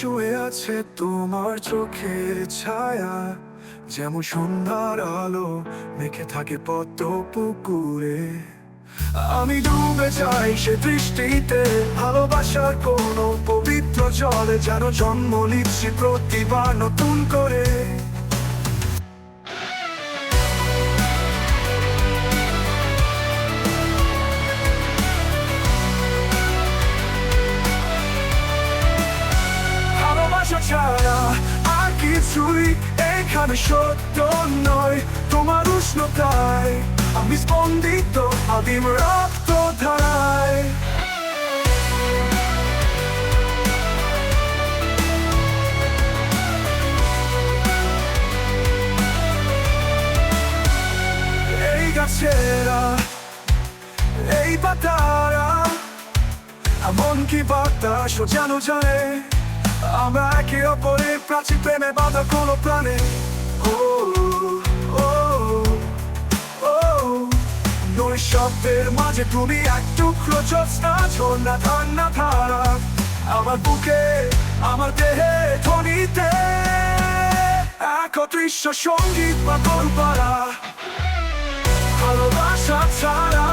শুয়ে আছে তোমার চোখের ছায়া। যেমন সন্ধ্যার আলো মেখে থাকে পদ্ম পুকুরে। আমি ডুবে যাই সে দৃষ্টিতে, ভালোবাসার কোনো পবিত্র জলে যেন জন্ম নিচ্ছি প্রতিবার নতুন করে। এখানে সত্য নয়, তোমার উষ্ণতায় আমি স্পন্দিত আদিম রক্ত ধারায় এই গাছেরা, এই পাতারা এমন কি বাতাস ও জানো জানে আমরা একে অপরের প্রাচীন প্রেমে বাঁধা কোনো প্রাণে। ও ও ও, নই শব্দের মাঝে তুমি এক টুকরো জ্যোৎস্না, ঝর্ণা ধান্না ধারা। আমার বুকে, আমার দেহে ধ্বনিতে এক অদৃশ্য সংগীত বা পারা ভালোবাসা ছাড়া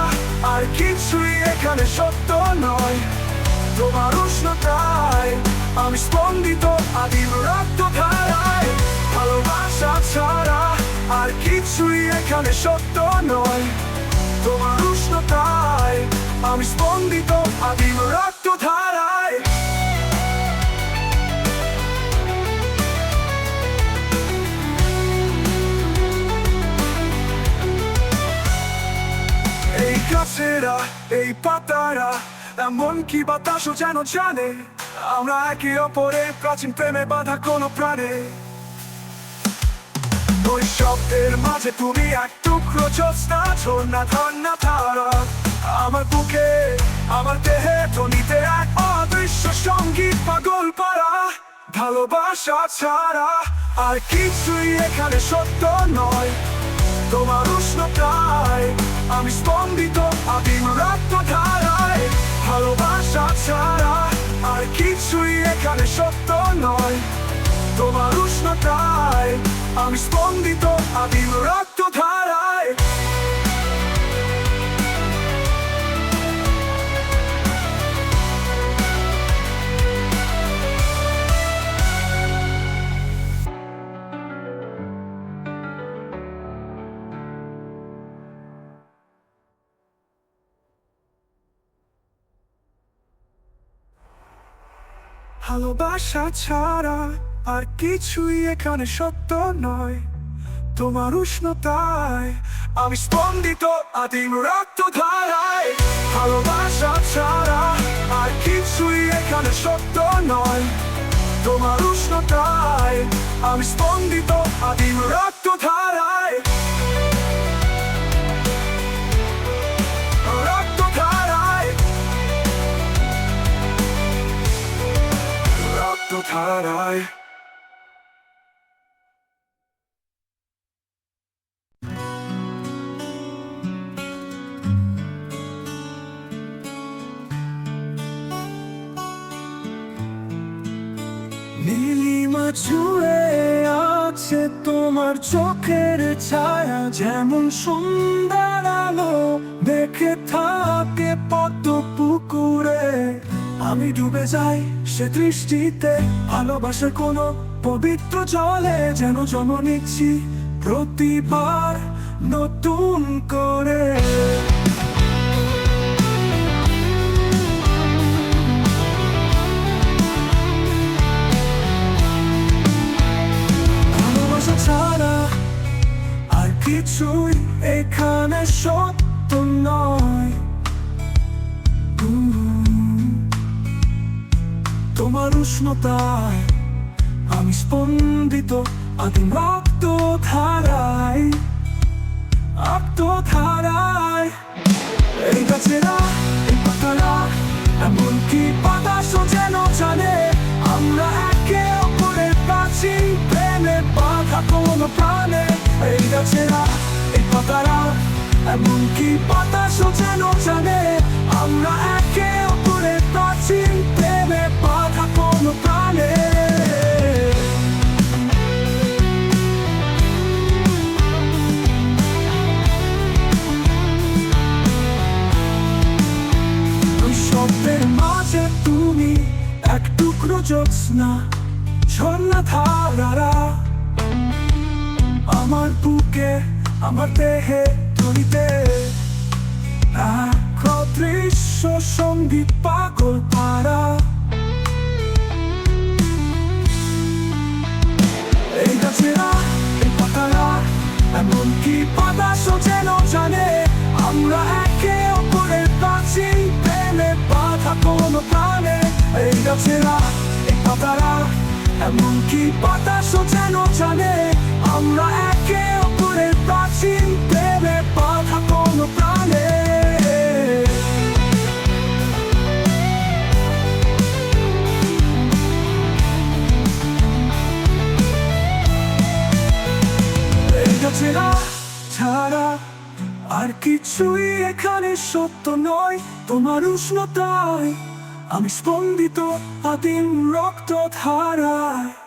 আর কিছুই এখানে সত্য নয়। এখানে সত্য নয়। তোমার উষ্ণতায় আমি স্পন্দিত, আদিম রক্ত ধারায় এই গাছেরা, এই পাতারা, এমন কি বাতাসও যেন জানে? আমরা একে অপরের প্রাচীন প্রেমে বাঁধা কোনো প্রাণে। শব্দের মাঝে তুমি এক টুকরো জ্যোৎস্না, ঝর্ণা ধান্না তারা আমার বুকে, আমার দেহে ধ্বনিতে এক অদৃশ্য সংগীত পাগল পারা, ভালোবাসা ছাড়া আর কিছুই এখানে সত্য নয়। তোমার উষ্ণতায় আমি স্পন্দিত আদিম রক্ত ধারায় ভালোবাসা ছাড়া আর কিছুই এখানে সত্য নয়। তোমার উষ্ণতায় আমি স্পন্দিত আদিম রক্ত ধারায় ভালোবাসা ছাড়া আর কিছুই এখানে সত্য নয়। তোমার উষ্ণতায় আমি স্পন্দিত আদিম রক্ত ধারায় ভালোবাসা ছাড়া আর কিছুই এখানে সত্য নয়। তোমার উষ্ণতায় আমি স্পন্দিত আদিম রক্ত ধারায় রক্ত ধারায় নীলিমা ছুঁয়ে আছে তোমার চোখের ছায়া, যেমন সুন্দর আলো দেখে থাকে পদ্ম পুকুরে। আমি ডুবে যাই সে দৃষ্টিতে, ভালোবাসার কোনো পবিত্র জলে যেন জন্ম নিচ্ছি প্রতিবার নতুন করে। কিছুই এখানে সত্য নয়। তোমার উষ্ণতায় আমি স্পন্দিত, আদিম রক্ত ধারায় রক্ত ধারায় এই গাছেরা, এই পাতারা এমনকি বাতাসও যেন জানে? আমরা একে অপরের প্রাচীন প্রেমে বাধা কোনো প্রাণে। গেছে রাত এই পাতারা এমনকি বাতাসও যেন জানে? আমরা একে অপরে প্রাচীন প্রেমে বাধা কোনো প্রাণে। শব্দের মাঝে তুমি এক টুকরো জোৎস্না, ঝর্ণা আমার বুকে, আমার দেহে ধরিতে এক সংগীত পাগল পাড়া। এই গাছেরা, এই পাতারা এমনকি বাতাসও যেন জানে? আমরা একে অপরের কাছে প্রেমে বাধা কোনো প্রাণে। এই গাছেরা, এই পাতারা এমনকি বাতাসও যেন জানে? আমরা একে অপরের প্রাচীন প্রেমে বাধা কোনো প্রাণে। এই ছাড়া আর কিছুই এখানে সত্য নয়, তোমার উষ্ণতায় আমি স্পন্দিত আদিম রক্ত ধারায়।